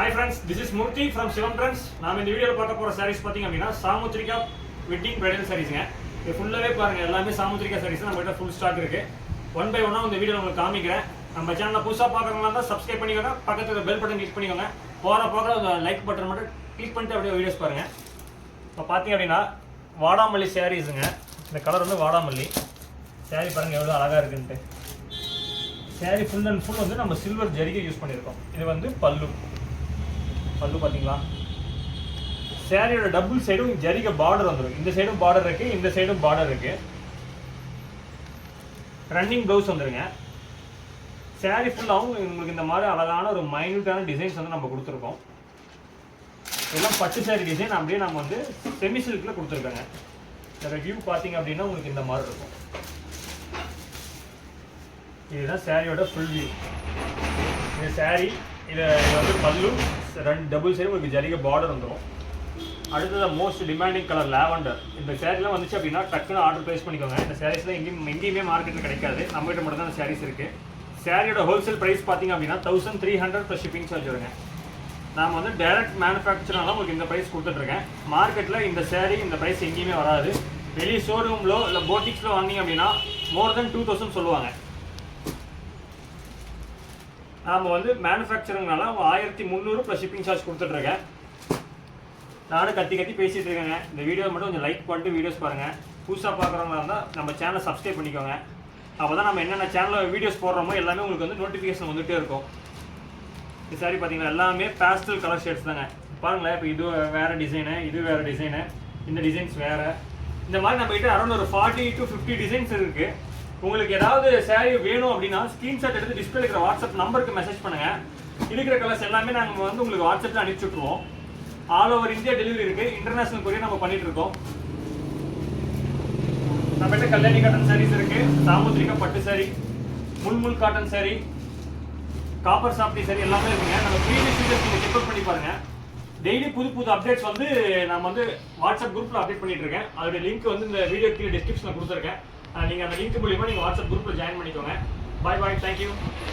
Hi friends this is Murthy from Sivam friends நாம இந்த வீடியோவில் பார்க்க போகிற சாரீஸ் பார்த்தீங்க அப்படின்னா சாமுத்திரிகா வெட்டிங் பிரைடல் சாரீஸுங்க இது ஃபுல்லாகவே பாருங்கள் எல்லாமே சாமுத்ரிகா சாரீஸ் நம்மகிட்ட ஃபுல் ஸ்டாக் இருக்குது ஒன் பை ஒன்னாக இந்த வீடியோ உங்களுக்கு காமிக்கிறேன். நம்ம சேனலில் புதுசாக பார்க்குறவங்களா இருந்தால் சப்ஸ்கிரைப் பண்ணிக்கோங்க. பக்கத்தில் பெல் பட்டன் கிளிக் பண்ணிக்கோங்க. போகிற போகிற லைக் பட்டன் மட்டும் கிளிக் பண்ணிட்டு அப்படியே வீடியோஸ் பாருங்கள் இப்போ பார்த்தீங்க அப்படின்னா வாடாமல்லி சாரீஸுங்க இந்த கலர் வந்து வாடாமல்லி. சாரீ பாருங்கள் எவ்வளோ அழகாக இருக்குன்ட்டு. சாரீ ஃபுல் அண்ட் ஃபுல் வந்து நம்ம சில்வர் ஜரிகை யூஸ் பண்ணியிருக்கோம் இது வந்து பல்லு. பல்லு பார்த்தீங்களா? சேரீயோட டபுள் சைடும் ஜரிக பார்டர் வந்துடும் இந்த சைடும் பார்டர் இருக்கு இந்த சைடும் பார்டர் இருக்கு. ரன்னிங் ப்ளவுஸ் வந்துடுங்க saree ஃபுல்லாகவும் உங்களுக்கு இந்த மாதிரி அழகான ஒரு மைன்யூட்டான டிசைன்ஸ் வந்து நம்ம கொடுத்துருக்கோம். எல்லாம் பட்டு சேரீ டிசைன் அப்படியே நம்ம வந்து செமி சில்கில் கொடுத்துருக்காங்க. இந்த வியூ பார்த்தீங்க அப்படின்னா உங்களுக்கு இந்த மாதிரி இருக்கும். இதுதான் சாரியோட ஃபுல் வியூ இந்த சாரீ இது வந்து பல்லு ரெண்டு டபுள் சைடு உங்களுக்கு ஜரிக பார்டர் வந்துடும் அடுத்தது மோஸ்ட் டிமாண்டிங் கலர் லாவெண்டர் இந்த சேரீலாம் வந்துச்சு அப்படின்னா டக்குன்னு ஆர்டர் ப்ளேஸ் பண்ணிக்கோங்க. இந்த சாரீஸ்லாம் எங்கேயும் எங்கேயுமே மார்க்கெட்டில் கிடைக்காது. நம்மகிட்ட மட்டும் தான் சாரீஸ் இருக்குது சாரியோட ஹோல்சேல் ப்ரைஸ் பார்த்தீங்க அப்படின்னா thousand three hundred plus shipping charge வருங்க. நான் வந்து டைரக்ட் மேனுஃபேக்சர்னால உங்களுக்கு இந்த ப்ரைஸ் கொடுத்துட்ருக்கேன். மார்க்கெட்டில் இந்த சேரீ இந்த ப்ரைஸ் எங்கேயுமே வராது. வெளியே ஷோரூமில் இல்லை போட்டிக்ஸில் வாங்கினீங்க அப்படின்னா மோர் தென் டூ தௌசண்ட் சொல்லுவாங்க. நாம் வந்து மேனுஃபேக்சரிங்னால ஆயிரத்தி முந்நூறு ப்ளஸ் ஷிப்பிங் சார்ஜ் கொடுத்துட்ருக்கேன். நானும் கத்தி கத்தி பேசிகிட்டு இருக்கேங்க. இந்த வீடியோ மட்டும் கொஞ்சம் லைக் பண்ணிட்டு வீடியோஸ் பாருங்கள் புதுசாக பார்க்குறவங்களா இருந்தால் நம்ம சேனலை சப்ஸ்கிரைப் பண்ணிக்கோங்க. அப்போ தான் நம்ம என்னென்ன சேனலில் வீடியோஸ் போடுறோமோ எல்லாமே உங்களுக்கு வந்து நோட்டிஃபிகேஷன் வந்துகிட்டே இருக்கும். இது சாரி பார்த்தீங்கன்னா எல்லாமே பேஸ்டல் கலர் ஷேட்ஸ் தாங்க. பாருங்களேன் இப்போ இது வேறு டிசைனு இது வேறு டிசைனு இந்த டிசைன்ஸ் வேறு. இந்த மாதிரி நம்மகிட்ட அரௌண்ட் ஒரு ஃபார்ட்டி டு ஃபிஃப்டி டிசைன்ஸ் இருக்குது உங்களுக்கு ஏதாவது சேரீ வேணும் அப்படின்னா ஸ்க்ரீன்ஷாட் எடுத்து டிஸ்பிளே இருக்கிற வாட்ஸ்அப் நம்பருக்கு மெசேஜ் பண்ணுங்கள் இருக்கிற கலர்ஸ் எல்லாமே நாங்கள் வந்து உங்களுக்கு வாட்ஸ்அப்பில் அனுப்பிச்சி விட்ருவோம் ஆல் ஓவர் இந்தியா டெலிவரி இருக்குது இன்டர்நேஷனல் கொரியர் நம்ம பண்ணிட்டு இருக்கோம். நம்மகிட்ட கல்யாணி காட்டன் சாரீஸ் இருக்கு. சாமுத்திரிகா பட்டு saree mulmul cotton saree copper softy saree எல்லாமே இருக்குங்க. நம்ம ப்ரீவியஸ் வீடியோஸ் நீங்கள் செக் பண்ணி பாருங்க. டெய்லி புது புது அப்டேட்ஸ் வந்து நான் வந்து வாட்ஸ்அப் குரூப்பில் அப்டேட் பண்ணிட்டு இருக்கேன். அதோட லிங்க் வந்து இந்த வீடியோ கீழே டிஸ்கிரிப்ஷனில் கொடுத்துருக்கேன். நீங்கள் அந்த லிங்க் மூலியமாக நீங்கள் வாட்ஸ்அப் குரூப்பில் ஜாயின் பண்ணிக்கோங்க. பாய் பாய் தேங்க்யூ